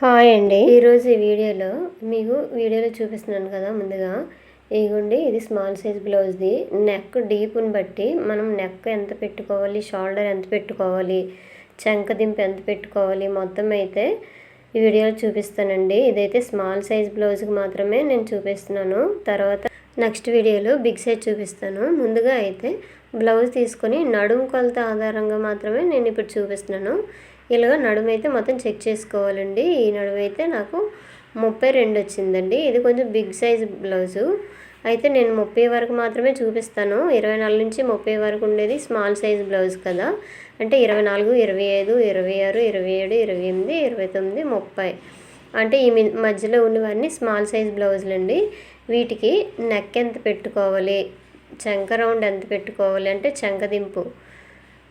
Hi అండి. ఈరోజు ఈ వీడియోలో మీకు వీడియోలో చూపిస్తున్నాను కదా ముందుగా. ఇదిగోండి ఇది స్మాల్ సైజ్ బ్లౌజ్ది. నెక్ డీప్ని బట్టి మనం నెక్ ఎంత పెట్టుకోవాలి షోల్డర్ ఎంత పెట్టుకోవాలి చంక దింపు ఎంత పెట్టుకోవాలి మొత్తం అయితే ఈ వీడియోలో చూపిస్తానండి. ఇదైతే స్మాల్ సైజ్ బ్లౌజ్కి మాత్రమే నేను చూపిస్తున్నాను. తర్వాత నెక్స్ట్ వీడియోలో బిగ్ సైజ్ చూపిస్తాను. ముందుగా అయితే బ్లౌజ్ తీసుకొని నడుము కొలత ఆధారంగా మాత్రమే నేను ఇప్పుడు చూపిస్తున్నాను. ఇలాగ నడుము అయితే మొత్తం చెక్ చేసుకోవాలండి. ఈ నడుము అయితే నాకు ముప్పై రెండు వచ్చిందండి. ఇది కొంచెం బిగ్ సైజ్ బ్లౌజు. అయితే నేను ముప్పై వరకు మాత్రమే చూపిస్తాను. ఇరవై నాలుగు నుంచి ముప్పై వరకు ఉండేది స్మాల్ సైజ్ బ్లౌజ్ కదా. అంటే ఇరవై నాలుగు ఇరవై ఐదు ఇరవై ఆరు ఇరవై ఏడు ఇరవై ఎనిమిది ఇరవై తొమ్మిది ముప్పై. అంటే ఈ మధ్యలో ఉన్నవన్నీ స్మాల్ సైజ్ బ్లౌజులు అండి వీటికి నెక్ ఎంత పెట్టుకోవాలి చంక రౌండ్ ఎంత పెట్టుకోవాలి అంటే చంకదింపు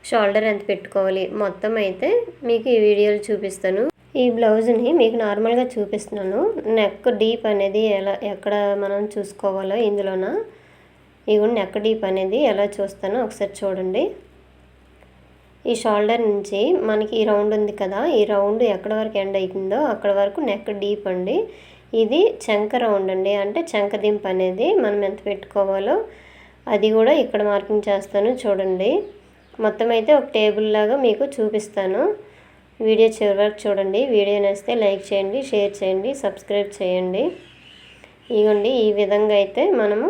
షోల్డర్ ఎంత పెట్టుకోవాలి? మొత్తం అయితే మీకు ఈ వీడియోలు చూపిస్తాను. ఈ బ్లౌజ్ని మీకు నార్మల్గా చూపిస్తున్నాను. నెక్ డీప్ అనేది ఎలా ఎక్కడ మనం చూసుకోవాలో ఇందులోన? ఇవి నెక్ డీప్ అనేది ఎలా చూస్తానో ఒకసారి చూడండి. ఈ షోల్డర్ నుంచి మనకి ఈ రౌండ్ ఉంది కదా ఈ రౌండ్ ఎక్కడ వరకు ఎండ్ అవుతుందో అక్కడ వరకు నెక్ డీప్ అండి. ఇది చంక రౌండ్ అండి. అంటే చంక దింపు అనేది మనం ఎంత పెట్టుకోవాలో అది కూడా ఇక్కడ మార్కింగ్ చేస్తాను చూడండి. మొత్తం అయితే ఒక టేబుల్ లాగా మీకు చూపిస్తాను. వీడియో చివరి వరకు చూడండి. వీడియో నచ్చితే లైక్ చేయండి షేర్ చేయండి సబ్స్క్రైబ్ చేయండి. ఇగోండి ఈ విధంగా అయితే మనము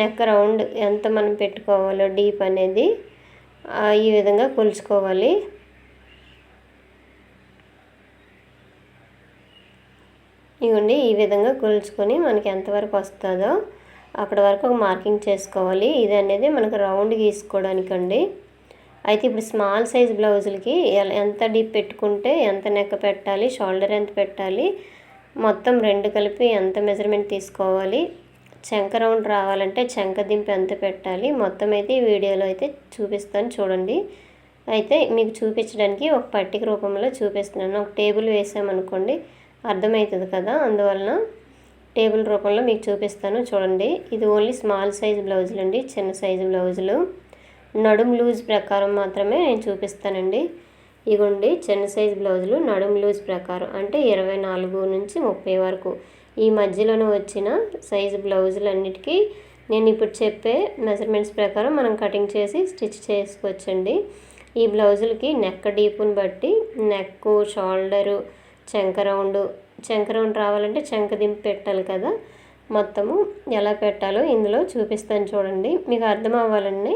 నెక్ రౌండ్ ఎంత మనం పెట్టుకోవాలో డీప్ అనేది ఈ విధంగా కొలుచుకోవాలి. ఇవ్వండి ఈ విధంగా కొలుచుకొని మనకి ఎంతవరకు వస్తుందో అక్కడ వరకు ఒక మార్కింగ్ చేసుకోవాలి. ఇది అనేది మనకు రౌండ్ గీసుకోవడానికండి. అయితే ఇప్పుడు స్మాల్ సైజ్ బ్లౌజులకి ఎంత డీప్ పెట్టుకుంటే ఎంత నెక్క పెట్టాలి షోల్డర్ ఎంత పెట్టాలి మొత్తం రెండు కలిపి ఎంత మెజర్మెంట్ తీసుకోవాలి చంక రౌండ్ రావాలంటే చంక దింపు ఎంత పెట్టాలి మొత్తం అయితే ఈ వీడియోలో అయితే చూపిస్తాను చూడండి. అయితే మీకు చూపించడానికి ఒక పట్టిక రూపంలో చూపిస్తున్నాను. ఒక టేబుల్ వేసామనుకోండి అర్థమవుతుంది కదా? అందువలన టేబుల్ రూపంలో మీకు చూపిస్తాను చూడండి. ఇది ఓన్లీ స్మాల్ సైజ్ బ్లౌజులు అండి చిన్న సైజు బ్లౌజులు. నడుం లూజ్ ప్రకారం మాత్రమే నేను చూపిస్తానండి. ఇగోండి చిన్న సైజ్ బ్లౌజులు నడుం లూజ్ ప్రకారం అంటే ఇరవై నాలుగు నుంచి ముప్పై వరకు. ఈ మధ్యలోనే వచ్చిన సైజు బ్లౌజులు అన్నిటికీ నేను ఇప్పుడు చెప్పే మెజర్మెంట్స్ ప్రకారం మనం కటింగ్ చేసి స్టిచ్ చేసుకోవచ్చండి. ఈ బ్లౌజులకి నెక్ డీపుని బట్టి నెక్ షోల్డరు చెంక రౌండ్ చంక రౌండ్ రావాలంటే చెంక దింపు పెట్టాలి కదా. మొత్తము ఎలా పెట్టాలో ఇందులో చూపిస్తాను చూడండి. మీకు అర్థం అవ్వాలండి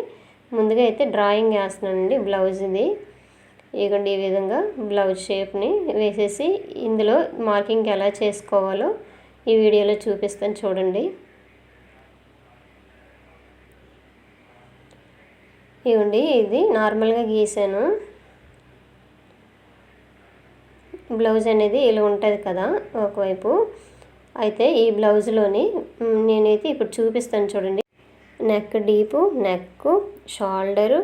ముందుగా అయితే డ్రాయింగ్ వేస్తున్నానండి బ్లౌజ్ ఇది. ఇదిగోండి ఈ విధంగా బ్లౌజ్ షేప్ని వేసేసి ఇందులో మార్కింగ్ ఎలా చేసుకోవాలో ఈ వీడియోలో చూపిస్తాను చూడండి. ఇవ్వండి ఇది నార్మల్గా గీసాను. బ్లౌజ్ అనేది ఇలా ఉంటుంది కదా ఒకవైపు. అయితే ఈ బ్లౌజ్లోని నేనైతే ఇప్పుడు చూపిస్తాను చూడండి. నెక్ డీపు నెక్ షోల్డరు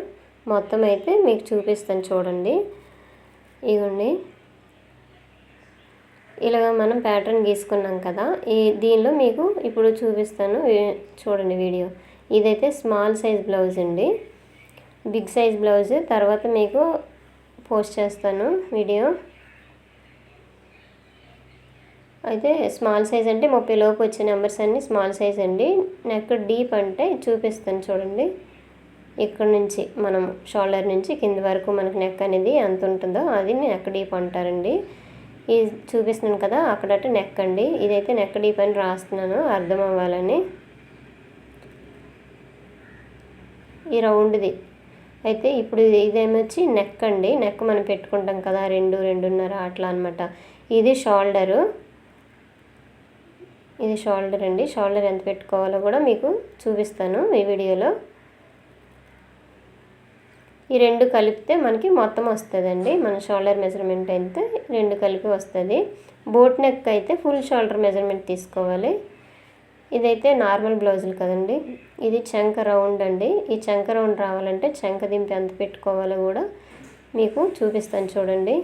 మొత్తం అయితే మీకు చూపిస్తాను చూడండి. ఇవ్వండి ఇలాగ మనం ప్యాటర్న్ గీసుకున్నాం కదా ఈ దీనిలో మీకు ఇప్పుడు చూపిస్తాను చూడండి వీడియో ఇదైతే స్మాల్ సైజ్ బ్లౌజ్ అండి. బిగ్ సైజ్ బ్లౌజ్ తర్వాత మీకు పోస్ట్ చేస్తాను వీడియో అయితే స్మాల్ సైజ్ అంటే ముప్పై లోపు వచ్చే నెంబర్స్ అన్నీ స్మాల్ సైజ్ అండి. నెక్ డీప్ అంటే చూపిస్తాను చూడండి. ఇక్కడ నుంచి మనం షోల్డర్ నుంచి కింద వరకు మనకు నెక్ అనేది ఎంత ఉంటుందో అది నెక్ డీప్ అంటారండి. ఇది చూపిస్తున్నాను కదా అక్కడట నెక్ అండి. ఇదైతే నెక్ డీప్ అని రాస్తున్నాను అర్థం అవ్వాలని. ఈ రౌండ్ది. అయితే ఇప్పుడు ఇదేమొచ్చి నెక్ అండి. నెక్ మనం పెట్టుకుంటాం కదా రెండు రెండున్నర అట్లా అనమాట ఇది షోల్డరు. ఇది షోల్డర్ అండి. షోల్డర్ ఎంత పెట్టుకోవాలో కూడా మీకు చూపిస్తాను ఈ వీడియోలో. ఈ రెండు కలిపితే మనకి మొత్తం వస్తుందండి. మన షోల్డర్ మెజర్మెంట్ అయితే రెండు కలిపి వస్తుంది. బోట్ నెక్ అయితే ఫుల్ షోల్డర్ మెజర్మెంట్ తీసుకోవాలి. ఇదైతే నార్మల్ బ్లౌజులు కదండి. ఇది చంక రౌండ్ అండి. ఈ చంక రౌండ్ రావాలంటే చంక దింపి ఎంత పెట్టుకోవాలో కూడా మీకు చూపిస్తాను చూడండి.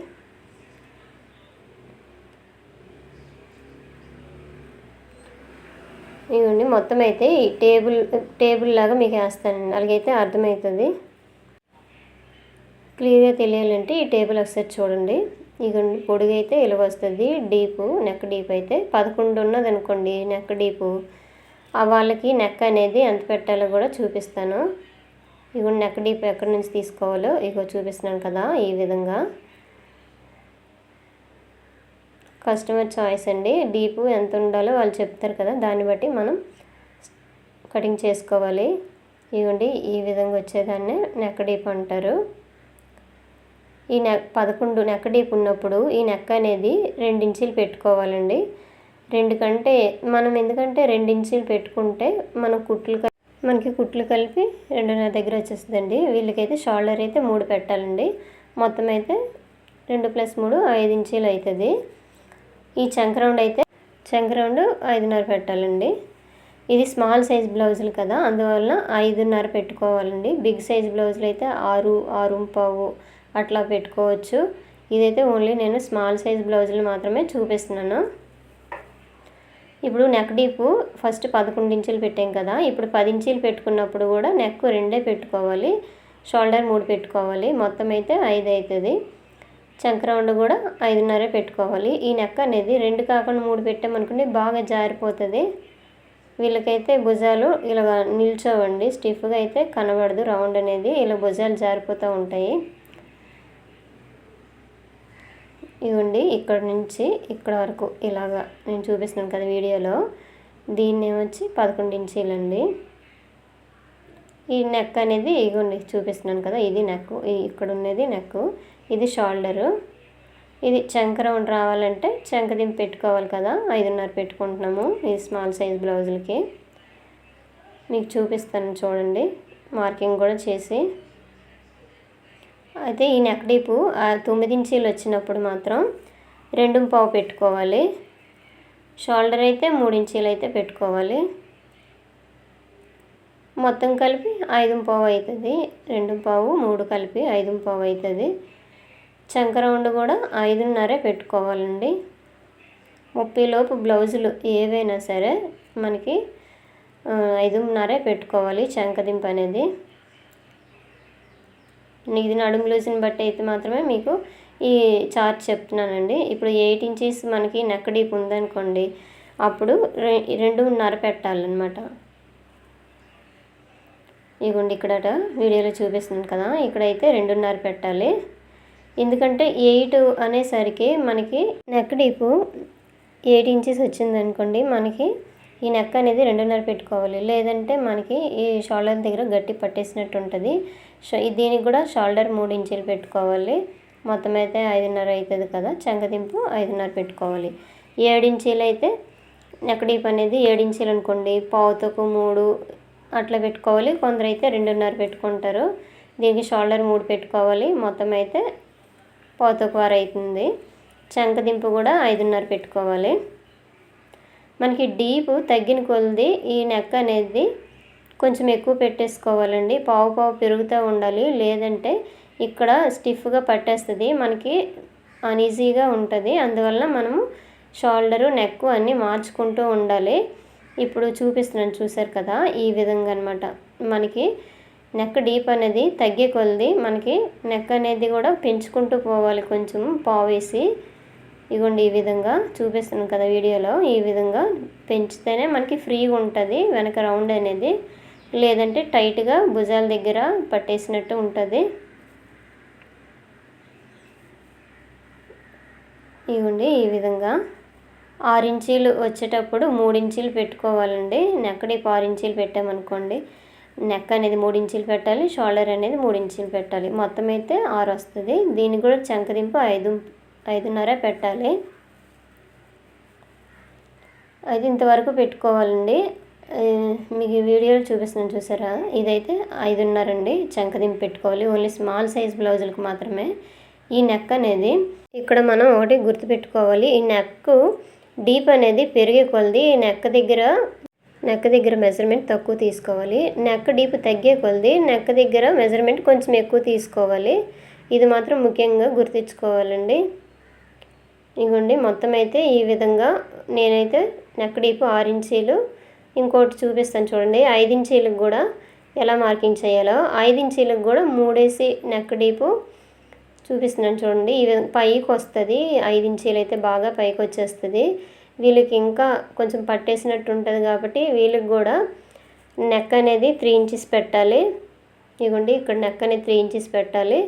ఇవ్వండి మొత్తం అయితే ఈ టేబుల్ టేబుల్ లాగా మీకు వేస్తానండి. అలాగైతే అర్థమవుతుంది. క్లియర్గా తెలియాలంటే ఈ టేబుల్ ఒకసారి చూడండి. ఇగోండి పొడుగు అయితే వస్తుంది. డీపు నెక్ డీప్ అయితే పదకొండు ఉన్నది అనుకోండి నెక్ డీపు. ఆ వాళ్ళకి నెక్ అనేది ఎంత పెట్టాలో కూడా చూపిస్తాను. ఇగో నెక్ డీప్ ఎక్కడి నుంచి తీసుకోవాలో ఇగో చూపిస్తున్నాను కదా ఈ విధంగా. కస్టమర్ చాయిస్ అండి. డీపు ఎంత ఉండాలో వాళ్ళు చెప్తారు కదా దాన్ని బట్టి మనం కటింగ్ చేసుకోవాలి. ఇవ్వండి ఈ విధంగా వచ్చేదాన్ని నెక్ డీప్ అంటారు. ఈ నెక్ పదకొండు నెక్ డీప్ ఉన్నప్పుడు ఈ నెక్ అనేది రెండించీలు పెట్టుకోవాలండి. రెండు కంటే మనం ఎందుకంటే రెండించీలు పెట్టుకుంటే మనం కుట్లు మనకి కుట్లు కలిపి రెండున్నర దగ్గర వచ్చేస్తుందండి. వీళ్ళకైతే షోల్డర్ అయితే మూడు పెట్టాలండి. మొత్తం అయితే రెండు ప్లస్ మూడు ఐదు ఇంచీలు అవుతుంది ఈ చంక్రౌండ్ అయితే చంక రౌండ్ ఐదున్నర పెట్టాలండి. ఇది స్మాల్ సైజ్ బ్లౌజులు కదా అందువల్ల ఐదున్నర పెట్టుకోవాలండి. బిగ్ సైజ్ బ్లౌజులు అయితే ఆరు ఆరు పావు అట్లా పెట్టుకోవచ్చు. ఇదైతే ఓన్లీ నేను స్మాల్ సైజ్ బ్లౌజులు మాత్రమే చూపిస్తున్నాను. ఇప్పుడు నెక్ డీపు ఫస్ట్ పదకొండు ఇంచులు పెట్టాం కదా ఇప్పుడు పది ఇంచులు పెట్టుకున్నప్పుడు కూడా నెక్ రెండే పెట్టుకోవాలి. షోల్డర్ మూడు పెట్టుకోవాలి. మొత్తం అయితే ఐదు అవుతుంది. చంక్రౌండ్ కూడా ఐదున్నరే పెట్టుకోవాలి. ఈ నెక్ అనేది రెండు కాకుండా మూడు పెట్టామనుకోండి బాగా జారిపోతుంది. వీళ్ళకైతే భుజాలు ఇలా నిల్చోవండి. స్టిఫ్గా అయితే కనబడదు రౌండ్ అనేది. ఇలా భుజాలు జారిపోతూ ఉంటాయి. ఇవ్వండి ఇక్కడ నుంచి ఇక్కడ వరకు ఇలాగా నేను చూపిస్తున్నాను కదా వీడియోలో. దీన్ని వచ్చి పదకొండు ఇంచీలండి. ఈ నెక్ అనేది ఇగోండి చూపిస్తున్నాను కదా ఇది నెక్ ఇక్కడ ఉన్నది నెక్ ఇది షోల్డరు. ఇది చంక రౌండ్ రావాలంటే చంక దింపు పెట్టుకోవాలి కదా. ఐదున్నర పెట్టుకుంటున్నాము ఇది స్మాల్ సైజ్ బ్లౌజులకి. మీకు చూపిస్తాను చూడండి. మార్కింగ్ కూడా చేసి. అయితే ఈ నెక్ డీపు తొమ్మిది ఇంచీలు వచ్చినప్పుడు మాత్రం రెండు పావు పెట్టుకోవాలి. షోల్డర్ అయితే మూడు ఇంచీలు అయితే పెట్టుకోవాలి. మొత్తం కలిపి ఐదు పావు అవుతుంది. రెండు పావు మూడు కలిపి ఐదు పావు అవుతుంది. చంక రౌండ్ కూడా ఐదున్నరే పెట్టుకోవాలండి. ముప్పైలోపు బ్లౌజులు ఏవైనా సరే మనకి ఐదున్నరే పెట్టుకోవాలి చంకదింపు అనేది. ఇది నడుము లూజ్ని బట్టి అయితే మాత్రమే మీకు ఈ చార్ట్ చెప్తున్నానండి. ఇప్పుడు ఎయిట్ ఇంచెస్ మనకి నెక్ డీప్ ఉందనుకోండి అప్పుడు రె రెండున్నర పెట్టాలన్నమాట. ఇగోండి ఇక్కడ వీడియోలో చూపిస్తుంది కదా ఇక్కడైతే రెండున్నర పెట్టాలి. ఎందుకంటే ఎయిట్ అనేసరికి మనకి నెక్ డీపు ఎయిట్ ఇంచెస్ వచ్చిందనుకోండి మనకి ఈ నెక్ అనేది రెండున్నర పెట్టుకోవాలి. లేదంటే మనకి ఈ షోల్డర్ దగ్గర గట్టి పట్టేసినట్టు ఉంటుంది దీనికి కూడా షోల్డర్ మూడు ఇంచులు పెట్టుకోవాలి. మొత్తం అయితే ఐదున్నర అవుతుంది కదా చంకదింపు ఐదున్నర పెట్టుకోవాలి. ఏడించీలు అయితే నెక్ డీప్ అనేది ఏడించీలు అనుకోండి పావుతకు మూడు అట్లా పెట్టుకోవాలి. కొందరు అయితే రెండున్నర పెట్టుకుంటారు. దీనికి షోల్డర్ మూడు పెట్టుకోవాలి. మొత్తం అయితే పావుతకు అవుతుంది చంకదింపు కూడా ఐదున్నర పెట్టుకోవాలి. మనకి డీప్ తగ్గిన కొలది ఈ నెక్ అనేది కొంచెం ఎక్కువ పెట్టేసుకోవాలండి. పావు పావు పెరుగుతూ ఉండాలి. లేదంటే ఇక్కడ స్టిఫ్గా పట్టేస్తుంది. మనకి అన్ఈజీగా ఉంటుంది. అందువల్ల మనము షోల్డరు నెక్ అన్నీ మార్చుకుంటూ ఉండాలి. ఇప్పుడు చూపిస్తున్నాను చూసారు కదా ఈ విధంగా అనమాట మనకి నెక్ డీప్ అనేది తగ్గే కొలది మనకి నెక్ అనేది కూడా పెంచుకుంటూ పోవాలి కొంచెం పావు వేసి. ఇగోండి ఈ విధంగా చూపిస్తున్నాను కదా వీడియోలో. ఈ విధంగా పెంచితేనే మనకి ఫ్రీగా ఉంటుంది వెనక రౌండ్ అనేది. లేదంటే టైట్గా భుజాల దగ్గర పట్టేసినట్టు ఉంటుంది. ఇవ్వండి ఈ విధంగా ఆరు ఇంచీలు వచ్చేటప్పుడు మూడు ఇంచీలు పెట్టుకోవాలండి. నెక్కడి ఆరు ఇంచీలు పెట్టామనుకోండి నెక్ అనేది మూడు ఇంచులు పెట్టాలి షోల్డర్ అనేది మూడు ఇంచులు పెట్టాలి. మొత్తం అయితే ఆరు వస్తుంది. దీనికి కూడా చంకదింపు ఐదు ఐదున్నర పెట్టాలి. అది ఇంతవరకు పెట్టుకోవాలండి. మీకు వీడియోలో చూపిస్తున్నాను చూసారా? ఇదైతే ఐదున్నర అండి. చంకదింపు పెట్టుకోవాలి. ఓన్లీ స్మాల్ సైజ్ బ్లౌజులకు మాత్రమే. ఈ నెక్ అనేది ఇక్కడ మనం ఒకటి గుర్తుపెట్టుకోవాలి. ఈ నెక్ డీప్ అనేది పెరిగే కొలది ఈ నెక్ దగ్గర నెక్ దగ్గర మెజర్మెంట్ తక్కువ తీసుకోవాలి. నెక్ డీప్ తగ్గే కొలది నెక్ దగ్గర మెజర్మెంట్ కొంచెం ఎక్కువ తీసుకోవాలి. ఇది మాత్రం ముఖ్యంగా గుర్తుంచుకోవాలండి. ఇగోండి మొత్తం అయితే ఈ విధంగా నేనైతే నెక్ డీప్ ఆరు ఇంచీలు. ఇంకోటి చూపిస్తాను చూడండి ఐదు ఇంచీలకు కూడా ఎలా మార్కింగ్ చేయాలో. ఐదు ఇంచీలకు కూడా మూడేసి నెక్ డీపు చూపిస్తున్నాను చూడండి. ఈ పైకి వస్తుంది ఐదు ఇంచీలు అయితే బాగా పైకి వచ్చేస్తుంది. వీళ్ళకి ఇంకా కొంచెం పట్టేసినట్టు ఉంటుంది కాబట్టి వీళ్ళకి కూడా నెక్ అనేది త్రీ ఇంచెస్ పెట్టాలి. ఇదిగోండి ఇక్కడ నెక్ అనేది త్రీ ఇంచెస్ పెట్టాలి.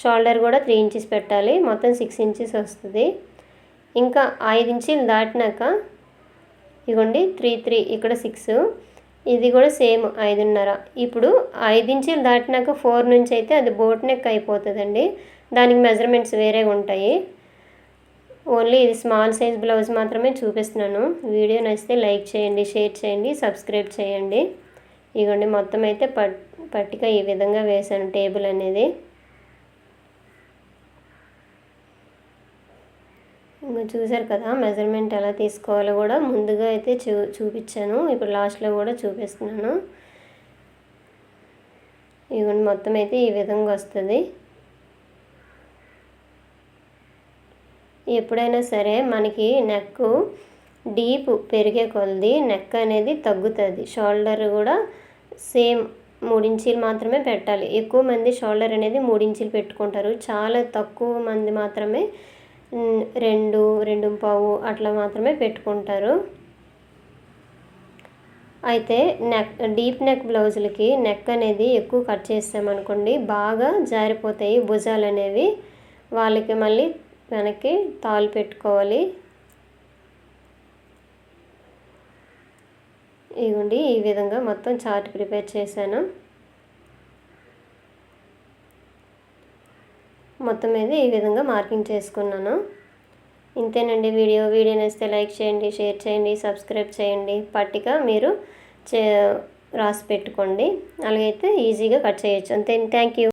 షోల్డర్ కూడా త్రీ ఇంచెస్ పెట్టాలి. మొత్తం సిక్స్ ఇంచెస్ వస్తుంది. ఇంకా ఐదు ఇంచీలు దాటినాక ఇదిగోండి త్రీ త్రీ ఇక్కడ సిక్స్ ఇది కూడా సేమ్ ఐదున్నర. ఇప్పుడు ఐదు ఇంచీలు దాటినాక ఫోర్ నుంచి అయితే అది బోట్ నెక్ అయిపోతుందండి. దానికి మెజర్మెంట్స్ వేరేగా ఉంటాయి ఓన్లీ ఇది స్మాల్ సైజ్ బ్లౌజ్ మాత్రమే చూపిస్తున్నాను. వీడియో నచ్చితే లైక్ చేయండి షేర్ చేయండి సబ్స్క్రైబ్ చేయండి. ఇగోండి మొత్తం అయితే పట్ పట్టిక ఈ విధంగా వేసాను టేబుల్ అనేది. ఇంకా చూసారు కదా మెజర్మెంట్ ఎలా తీసుకోవాలో కూడా ముందుగా అయితే చూ చూపించాను. ఇప్పుడు లాస్ట్లో కూడా చూపిస్తున్నాను. ఇవన్నీ మొత్తం అయితే ఈ విధంగా వస్తుంది. ఎప్పుడైనా సరే మనకి నెక్ డీప్ పెరిగే కొలది నెక్ అనేది తగ్గుతుంది. షోల్డర్ కూడా సేమ్ మూడించీలు మాత్రమే పెట్టాలి. ఎక్కువ మంది షోల్డర్ అనేది మూడించీలు పెట్టుకుంటారు. చాలా తక్కువ మంది మాత్రమే రెండు రెండు పావు అట్లా మాత్రమే పెట్టుకుంటారు. అయితే నెక్ డీప్ నెక్ బ్లౌజులకి నెక్ అనేది ఎక్కువ కట్ చేసామనుకోండి బాగా జారిపోతాయి భుజాలు అనేవి వాళ్ళకి మళ్ళీ వెనక్కి తాలు పెట్టుకోవాలి. ఇదిగోండి ఈ విధంగా మొత్తం చార్ట్ ప్రిపేర్ చేశాను. మొత్తం మీద ఈ విధంగా మార్కింగ్ చేసుకున్నాను. ఇంతేనండి వీడియో. వీడియో నచ్చితే లైక్ చేయండి షేర్ చేయండి సబ్స్క్రైబ్ చేయండి. పట్టిక మీరు చే రాసి పెట్టుకోండి. అలాగైతే ఈజీగా కట్ చేయొచ్చు. అంతే. Thank you.